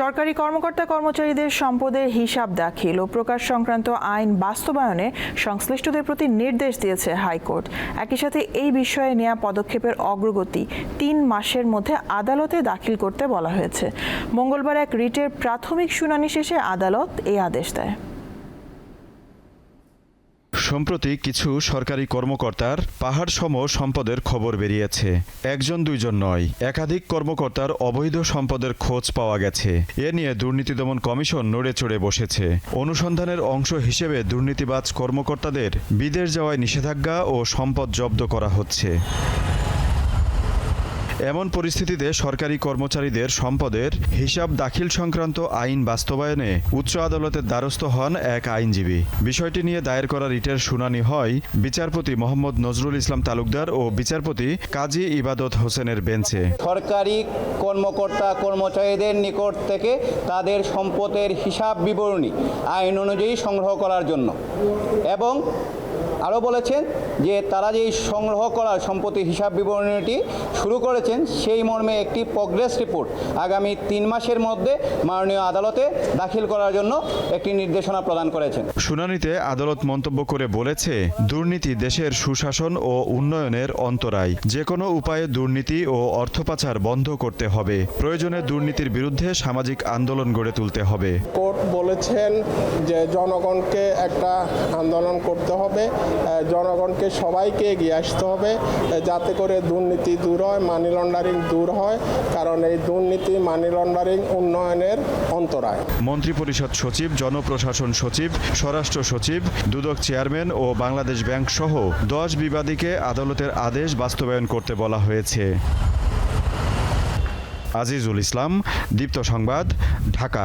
সরকারি কর্মকর্তা কর্মচারীদের সম্পদের হিসাব দাখিল ও প্রকাশ সংক্রান্ত আইন বাস্তবায়নে সংশ্লিষ্টদের প্রতি নির্দেশ দিয়েছে হাইকোর্ট। একই সাথে এই বিষয়ে নেওয়া পদক্ষেপের অগ্রগতি তিন মাসের মধ্যে আদালতে দাখিল করতে বলা হয়েছে। মঙ্গলবার এক রিটের প্রাথমিক শুনানি শেষে আদালত এই আদেশ দেয়। সম্প্রতি কিছু সরকারি কর্মকর্তার পাহাড় সম সম্পদের খবর বেরিয়েছে। একজন, দুইজন নয়, একাধিক কর্মকর্তার অবৈধ সম্পদের খোঁজ পাওয়া গেছে। এ নিয়ে দুর্নীতি দমন কমিশন নড়ে চড়ে বসেছে। অনুসন্ধানের অংশ হিসেবে দুর্নীতিবাজ কর্মকর্তাদের বিদেশ যাওয়ায় নিষেধাজ্ঞা ও সম্পদ জব্দ করা হচ্ছে। এমন পরিস্থিতিতে সরকারি কর্মচারীদের সম্পদের হিসাব দাখিল সংক্রান্ত আইন বাস্তবায়নে উচ্চ আদালতের দ্বারস্থ হন এক আইনজীবী। বিষয়টি নিয়ে দায়ের করা রিটের শুনানি হয় বিচারপতি মোহাম্মদ নজরুল ইসলাম তালুকদার ও বিচারপতি কাজী ইবাদত হোসেনের বেঞ্চে। সরকারি কর্মকর্তা কর্মচারীদের নিকট থেকে তাদের সম্পদের হিসাব বিবরণী আইন অনুযায়ী সংগ্রহ করার জন্য এবং আরও বলেছেন যে তারা যেই সংগ্রহ করা সম্পত্তির হিসাব বিবরণীটি শুরু করেছেন সেই মর্মে একটি প্রগ্রেস রিপোর্ট আগামী তিন মাসের মধ্যে মাননীয় আদালতে দাখিল করার জন্য একটি নির্দেশনা প্রদান করেছেন। শুনানিতে আদালত মন্তব্য করে বলেছে দুর্নীতি দেশের সুশাসন ও উন্নয়নের অন্তরায়। যে কোনো উপায়ে দুর্নীতি ও অর্থ পাচার বন্ধ করতে হবে। প্রয়োজনে দুর্নীতির বিরুদ্ধে সামাজিক আন্দোলন গড়ে তুলতে হবে। কোর্ট বলেছেন যে জনগণকে একটা আন্দোলন করতে হবে। জনগণকে সবাইকে এগিয়ে আসতে হবে যাতে করে দুর্নীতি দূর হয় মানি লন্ডারিং দূর হয়, কারণ এই দুর্নীতি মানি লন্ডারিং উন্নয়নের অন্তরায়। মন্ত্রিপরিষদ সচিব, জনপ্রশাসন সচিব, স্বরাষ্ট্র সচিব, দুদক চেয়ারম্যান ও বাংলাদেশ ব্যাংক সহ দশ বিবাদীকে আদালতের আদেশ বাস্তবায়ন করতে বলা হয়েছে। আজিজুল ইসলাম, দীপ্ত সংবাদ, ঢাকা।